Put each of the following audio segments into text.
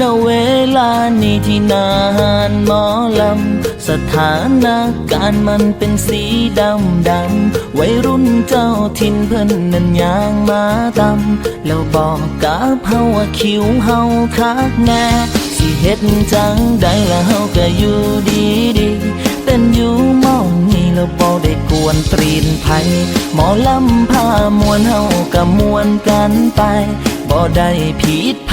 ณเวลานี้ที่นานหมอลำ สถานการณ์มันเป็นสีดำดำวัยรุ่นเจ้าทินเพิ่นนั้นยางมาตำแล้วบอกกะเฮาว่าคิวเฮาคักแน่ สิเฮ็ดจังได้ละเฮาก็อยู่ดี นตรีนไผหมอลำพามวนเฮาก็มวนกันไป บ่ได้ผิดไผ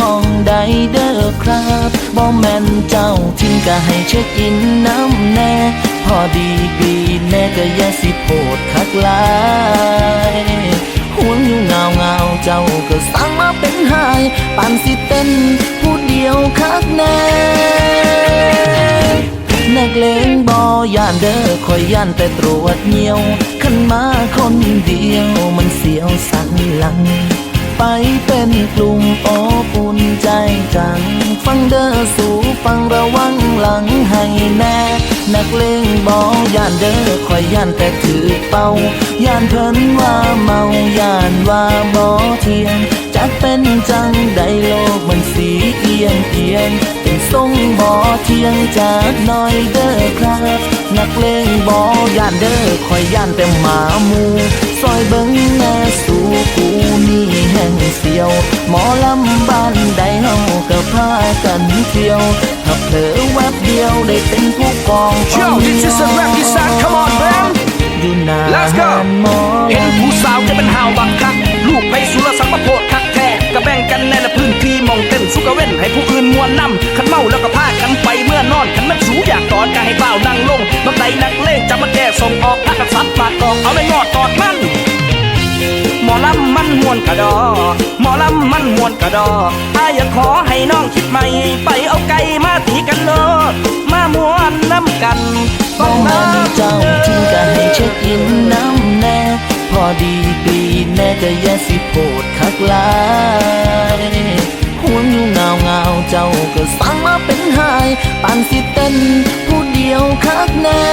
มองใดเด้อครับบ่แม่นเจ้าทิ้งก็ให้เช็คอินน้ำแน่ พอดีดีแน่ก็อย่าสิโพดคักลายห่วงอยู่เงาเงาเจ้าก็สั่งมาเป็นหายปานสิเต้นผู้เดียวคักแน่นักเลงบอ ย่านเด้อคอยย่านแต่ตรวจเหนียวขันมาคนเดียวมันเสียวสันหลัง ไปเป็นกลุ่มโอบอุ่นใจจัง ฟังเด้อสู่ฟังระวังหลังให้แน่ นักเลงบอย่านเด้อคอยย่านแต่ถือเป่าย่านเพิ่นว่าเมาย่านว่าบ่เทียงจักเป็นจังใดโลกมัน งเอียงเป็นทรงบ่เทียงจากหน้อยเด้อครับ นักเลงบ่ย่านเด้อคอยย่านแต่หมาหมูซอยเบิ่งแม่สู่กูนี่แห่งเสียว หมอลำบ้านใดเฮาก็พากันเที่ยวถ้าเผลอแวบเดียวได้เป็นผู้กอง Yo, this is a rap this out, come on, man. อยู่หนา Let's go หมอเห็นผู้สาวจะเป็นหาวบักคักลูกไปสุรสังประโพดคักแท้ก็แบ่งกันในละพื้นที่หมองเต้นสุกะเว้นให้ผู้อื่นม วนนำขันเมาแล้วก็พากันไปเมื่อนอนขันมันสูอยากตอนก็ให้เบ้านั่งลงบักใดนักเลงจะมาแก้ส่งออกพักกันซัดปากกอกเอาไม่งอดกอดมันหมอลำมันมวนกระดอ หมอลำมันมวนกระดออายอยากขอให้น้องคิดใหม่ ไปเอาไก่มาตีกันโลมามวนน้ำกันบ่แม่นเจ้าถึงก็ให้เช็คอินน้ำแน่ พอดีปีแน่ก็อย่าสิโพดคักลาย หวงอยู่เงาเงาเจ้าก็สั่งมาเป็นหายปานสิเต้นผู้เดียวคักแน่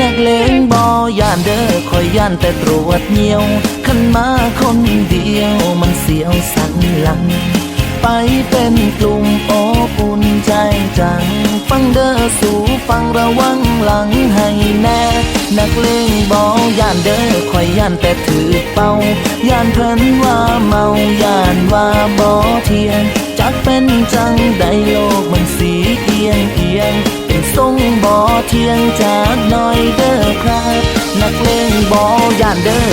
นักเลงบอย่านเด้อคอยย่านแต่ตรวจเหนียวขันมาคนเดียวมันเสียวสันหลัง ไปเป็นกลุ่มโอบอุ่นใจจัง ฟังเด้อสู่ฟังระวังหลังให้แน่ นักเลงบอย่านเด้อคอยย่านแต่ถือเป่าย่านเพิ่นว่าเมาย่านว่าบ่เทียงจักเป็นจังใดโลกมันสีเอียงเอียงเป็นทรงบ่เทียงจากน้อยเด้อครับนักเลงบ่ย่านเด้อ